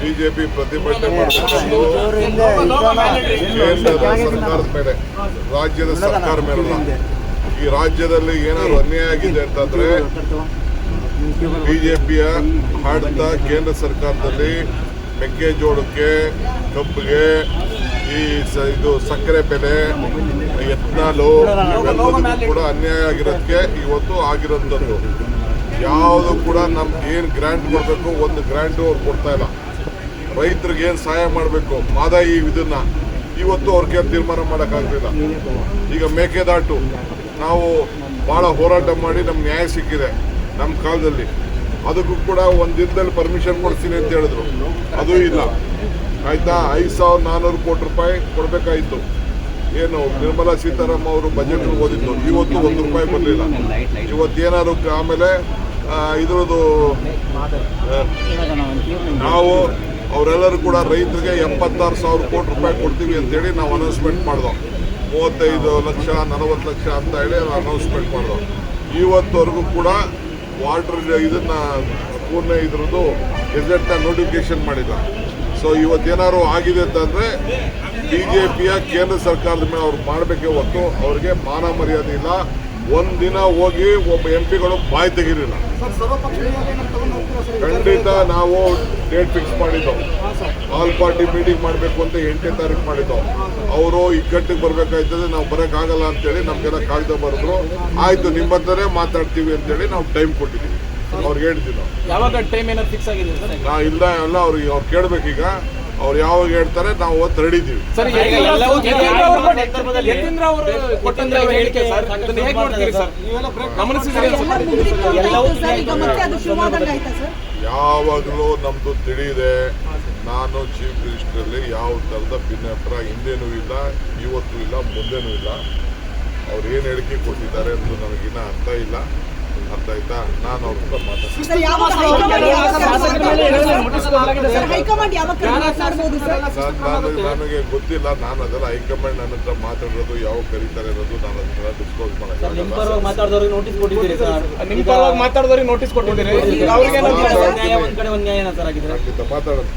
BJP ಪ್ರತಿಭಟನೆ ಸರ್ಕಾರದ ಮೇಲೆ, ರಾಜ್ಯದ ಸರ್ಕಾರ ಮೇಲೆ ಈ ರಾಜ್ಯದಲ್ಲಿ ಏನಾದ್ರು ಅನ್ಯಾಯ ಆಗಿದೆ ಅಂತಂದ್ರೆ ಬಿಜೆಪಿಯ ಆಡಳಿತ ಕೇಂದ್ರ ಸರ್ಕಾರದಲ್ಲಿ ಮೆಕ್ಕೆಜೋಳಕ್ಕೆ, ಕಬ್ಬಿಗೆ, ಈ ಇದು ಸಕ್ಕರೆ ಬೆಲೆ ಎತ್ನಾಲು ಇವೆಲ್ಲದಕ್ಕೂ ಕೂಡ ಅನ್ಯಾಯ ಆಗಿರೋದಕ್ಕೆ ಇವತ್ತು ಆಗಿರೋಂಥದ್ದು. ಯಾವುದು ಕೂಡ ನಮ್ಗೆ ಏನು ಗ್ರ್ಯಾಂಟ್ ಕೊಡಬೇಕು, ಒಂದು ಗ್ರ್ಯಾಂಟು ಅವ್ರು ಕೊಡ್ತಾ ಇಲ್ಲ. ರೈತರಿಗೆ ಏನು ಸಹಾಯ ಮಾಡಬೇಕು? ಮಾದಾಯಿ ಇದನ್ನ ಇವತ್ತು ಅವ್ರಿಗೆ ತೀರ್ಮಾನ ಮಾಡೋಕ್ಕಾಗಲಿಲ್ಲ ಈಗ ಮೇಕೆದಾಟು. ನಾವು ಭಾಳ ಹೋರಾಟ ಮಾಡಿ ನಮ್ಗೆ ನ್ಯಾಯ ಸಿಕ್ಕಿದೆ ನಮ್ಮ ಕಾಲದಲ್ಲಿ. ಅದಕ್ಕೂ ಕೂಡ ಒಂದು ದಿನದಲ್ಲಿ ಪರ್ಮಿಷನ್ ಕೊಡ್ತೀನಿ ಅಂತ ಹೇಳಿದ್ರು. ಅದು ಇಲ್ಲ. ಆಯಿತಾ? ಐದು ಸಾವಿರದ ನಾನ್ನೂರು ಕೋಟಿ ರೂಪಾಯಿ ಕೊಡಬೇಕಾಯಿತು. ಏನು, ನಿರ್ಮಲಾ ಸೀತಾರಾಮ್ ಅವರು ಬಜೆಟ್ ಓದಿದ್ದು ಇವತ್ತು ಒಂದು ರೂಪಾಯಿ ಬರಲಿಲ್ಲ. ಇವತ್ತೇನಾದ್ರು ಆಮೇಲೆ ಇದ್ರದ್ದು ನಾವು ಅವರೆಲ್ಲರೂ ಕೂಡ ರೈತರಿಗೆ ಎಪ್ಪತ್ತಾರು ಸಾವಿರ ಕೋಟಿ ರೂಪಾಯಿ ಕೊಡ್ತೀವಿ ಅಂತೇಳಿ ನಾವು ಅನೌನ್ಸ್ಮೆಂಟ್ ಮಾಡಿದೋ. ಮೂವತ್ತೈದು ಲಕ್ಷ, ನಲವತ್ತು ಲಕ್ಷ ಅಂತ ಹೇಳಿ ಅನೌನ್ಸ್ಮೆಂಟ್ ಮಾಡಿದೋ. ಇವತ್ತವರೆಗೂ ಕೂಡ ವಾಟರ್ ಇದನ್ನ ಪೂರ್ಣ ಇದ್ರದ್ದು ಗೆಜೆಟ್ನ ನೋಟಿಫಿಕೇಶನ್ ಮಾಡಿಲ್ಲ. ಸೊ ಇವತ್ತೇನಾದ್ರು ಆಗಿದೆ ಅಂತಂದರೆ ಬಿ ಜೆ ಪಿಯ ಕೇಂದ್ರ ಸರ್ಕಾರದ ಮೇಲೆ ಅವ್ರು ಮಾಡಬೇಕೇ ಹೊತ್ತು ಅವ್ರಿಗೆ ಮಾನ ಮರ್ಯಾದೆ ಇಲ್ಲ. ಒಂದಿನ ಹೋಗಿ ಒಬ್ಬ ಎಂ ಪಿಗಳು ಬಾಯಿ ತೆಗಿಲಿಲ್ಲ. ಖಂಡಿತ ನಾವು ಡೇಟ್ ಫಿಕ್ಸ್ ಮಾಡಿದ್ದೋ ಆಲ್ ಪಾರ್ಟಿ ಮೀಟಿಂಗ್ ಮಾಡಬೇಕು ಅಂತ ಎಂಟನೇ ತಾರೀಕು ಮಾಡಿದ್ದೋ ಅವರು ಇಕ್ಕಟ್ಟಿಗೆ ಬರಬೇಕಾಯ್ತದೆ ನಾವು ಬರೋಕ್ಕಾಗಲ್ಲ ಅಂತೇಳಿ ನಮಗೆಲ್ಲ ಕಾಗದ ಬರೆದ್ರು. ಆಯಿತು ನಿಮ್ಮ ಹತ್ರನೇ ಮಾತಾಡ್ತೀವಿ ಅಂತೇಳಿ ನಾವು ಟೈಮ್ ಕೊಟ್ಟಿದ್ದೀವಿ. ಅವ್ರಿಗೆ ಹೇಳ್ತೀವಿ ನಾವು ಯಾವಾಗ ಟೈಮ್ ಏನಾದ್ರು ಫಿಕ್ಸ್ ಆಗಿದೆ ಸರ್? ನಾ ಇಲ್ಲ ಎಲ್ಲ ಅವ್ರಿಗೆ ಅವ್ರು ಕೇಳ್ಬೇಕೀಗ. ಅವ್ರು ಯಾವಾಗ ಹೇಳ್ತಾರೆ ನಾವು ಅವತ್ತು ರೆಡಿದ್ದೀವಿ ಸರ್ ಈಗ ಎಲ್ಲವೂ ಯತೀಂದ್ರ ಅವರು ಯತೀಂದ್ರ ಅವರು ಹೇಳಿಕೆ ಸರ್ ಅದನ್ನ ಹೇಗೆ ನೋಡ್ತೀರಿ ಸರ್? ಗಮನಿಸಿದ್ರೆ ಎಲ್ಲವೂ ಸರ್ ಈಗ ಮತ್ತೆ ಅದು ಶುರುವಾದಂಗಾಯ್ತಾ ಸರ್? ಯಾವಾಗಲೂ ನಮ್ಮದು ತಿಳಿದೆ ನಾನು ಚೀಫ್ ಮಿನಿಸ್ಟ್ರಲ್ಲಿ ಯಾವ ತರದ ಭಿನ್ನಪ್ರ ಹಿಂದೆನೂ ಇಲ್ಲ ಇವತ್ತು ಇಲ್ಲ ಮುಂದೆನೂ ಇಲ್ಲ. ಅವ್ರು ಏನು ಹೇಳಿಕೆ ಕೊಟ್ಟಿದ್ದಾರೆ ಅಂತ ನನಗಿನ್ನ ಅರ್ಥ ಇಲ್ಲ. ಅರ್ಥ ಆಯ್ತಾ? ನಾನು ಅವ್ರ ಹತ್ರ ಮಾತಾಡ್ತೀನಿ. ನನಗೆ ಗೊತ್ತಿಲ್ಲ ನಾನು ಅದೆಲ್ಲ ಹೈಕಮಾಂಡ್ ನನ್ನ ಹತ್ರ ಮಾತಾಡೋದು ಯಾವ ಕರೀತಾರೆ ಇರೋದು ನಾನು ಅದನ್ನ ಡಿಸ್ಕೋಸ್ ಪರವಾಗಿ ಮಾತಾಡಿದವ್ರಿಗೆ ನೋಟಿಸ್ ಕೊಟ್ಟಿದ್ದೀರಿ ಸರ್. ನಿಮ್ಮ ಪರವಾಗಿ ಮಾತಾಡಿದವ್ರಿಗೆ ನೋಟಿಸ್ ಕೊಟ್ಟಿದ್ದೀರಿ. ಈಗ ಅವ್ರಿಗೆ ಒಂದ್ ನ್ಯಾಯ ಒಂದ್ ಕಡೆ ಒಂದ್ ನ್ಯಾಯನ ಸರ್ ಆಗಿದ್ರೆ. ಖಂಡಿತ ಮಾತಾಡೋದು